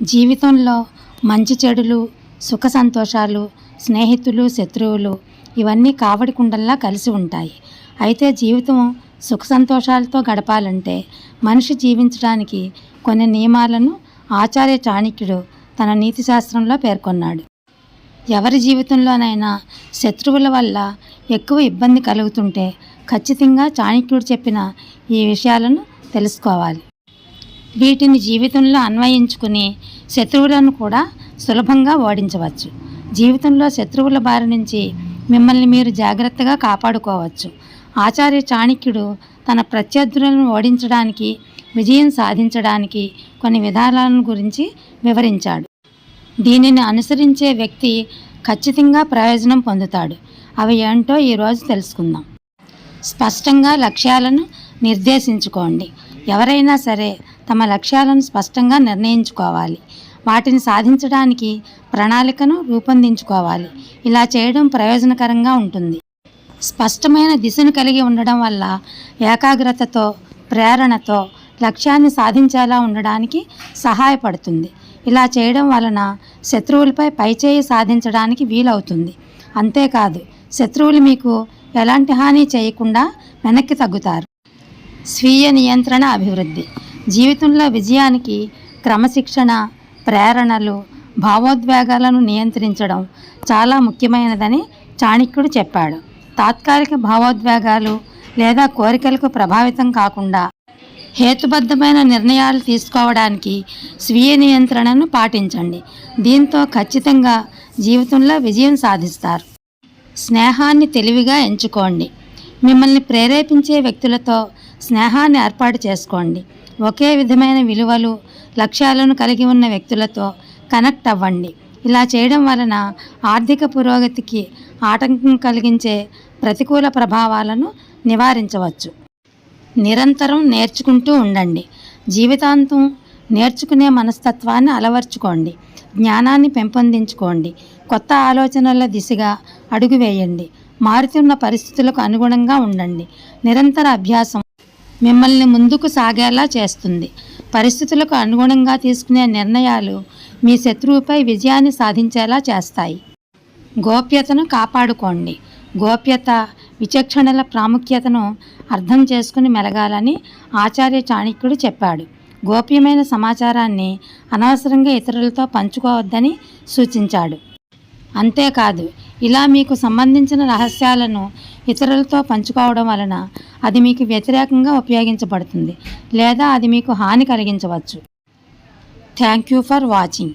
జీవితంలో మంచి చెడులు సుఖ సంతోషాలు స్నేహితులు శత్రువులు ఇవన్నీ కావడి కుండల్లా కలిసి ఉంటాయి. అయితే జీవితం సుఖ సంతోషాలతో గడపాలంటే మనిషి జీవించడానికి కొన్ని నియమాలను ఆచార్య చాణక్యుడు తన నీతి శాస్త్రంలో పేర్కొన్నాడు. ఎవరి జీవితంలోనైనా శత్రువుల వల్ల ఎక్కువ ఇబ్బంది కలుగుతుంటే ఖచ్చితంగా చాణక్యుడు చెప్పిన ఈ విషయాలను తెలుసుకోవాలి. వీటిని జీవితంలో అన్వయించుకుని శత్రువులను కూడా సులభంగా ఓడించవచ్చు. జీవితంలో శత్రువుల బారి నుంచి మిమ్మల్ని మీరు జాగ్రత్తగా కాపాడుకోవచ్చు. ఆచార్య చాణక్యుడు తన ప్రత్యర్థులను ఓడించడానికి విజయం సాధించడానికి కొన్ని విధానాలను గురించి వివరించాడు. దీనిని అనుసరించే వ్యక్తి ఖచ్చితంగా ప్రయోజనం పొందుతాడు. అవి ఏంటో ఈరోజు తెలుసుకుందాం. స్పష్టంగా లక్ష్యాలను నిర్దేశించుకోండి. ఎవరైనా సరే తమ లక్ష్యాలను స్పష్టంగా నిర్ణయించుకోవాలి. వాటిని సాధించడానికి ప్రణాళికను రూపొందించుకోవాలి. ఇలా చేయడం ప్రయోజనకరంగా ఉంటుంది. స్పష్టమైన దిశను కలిగి ఉండడం వల్ల ఏకాగ్రతతో ప్రేరణతో లక్ష్యాన్ని సాధించేలా ఉండడానికి సహాయపడుతుంది. ఇలా చేయడం వలన శత్రువులపై పైచేయి సాధించడానికి వీలవుతుంది. అంతేకాదు శత్రువులు మీకు ఎలాంటి హాని చేయకుండా వెనక్కి తగ్గుతారు. స్వీయ నియంత్రణ అభివృద్ధి. జీవితంలో విజయానికి క్రమశిక్షణ ప్రేరణలు భావోద్వేగాలను నియంత్రించడం చాలా ముఖ్యమైనదని చాణక్యుడు చెప్పాడు. తాత్కాలిక భావోద్వేగాలు లేదా కోరికలకు ప్రభావితం కాకుండా హేతుబద్ధమైన నిర్ణయాలు తీసుకోవడానికి స్వీయ నియంత్రణను పాటించండి. దీంతో ఖచ్చితంగా జీవితంలో విజయం సాధిస్తారు. స్నేహాన్ని తెలివిగా ఎంచుకోండి. మిమ్మల్ని ప్రేరేపించే వ్యక్తులతో స్నేహాన్ని ఏర్పాటు చేసుకోండి. ఒకే విధమైన విలువలు లక్ష్యాలను కలిగి ఉన్న వ్యక్తులతో కనెక్ట్ అవ్వండి. ఇలా చేయడం వలన ఆర్థిక పురోగతికి ఆటంకం కలిగించే ప్రతికూల ప్రభావాలను నివారించవచ్చు. నిరంతరం నేర్చుకుంటూ ఉండండి. జీవితాంతం నేర్చుకునే మనస్తత్వాన్ని అలవర్చుకోండి. జ్ఞానాన్ని పెంపొందించుకోండి. కొత్త ఆలోచనల దిశగా అడుగు వేయండి మారుతున్న పరిస్థితులకు అనుగుణంగా ఉండండి. నిరంతర అభ్యాసం మిమ్మల్ని ముందుకు సాగేలా చేస్తుంది. పరిస్థితులకు అనుగుణంగా తీసుకునే నిర్ణయాలు మీ శత్రువుపై విజయాన్ని సాధించేలా చేస్తాయి. గోప్యతను కాపాడుకోండి. గోప్యత విచక్షణల ప్రాముఖ్యతను అర్థం చేసుకుని మెలగాలని ఆచార్య చాణక్యుడు చెప్పాడు. గోప్యమైన సమాచారాన్ని అనవసరంగా ఇతరులతో పంచుకోవద్దని సూచించాడు. అంతేకాదు ఇలా మీకు సంబంధించిన రహస్యాలను ఇతరులతో పంచుకోవడం వలన అది మీకు వ్యతిరేకంగా ఉపయోగించబడుతుంది లేదా అది మీకు హాని కలిగించవచ్చు. Thank you for watching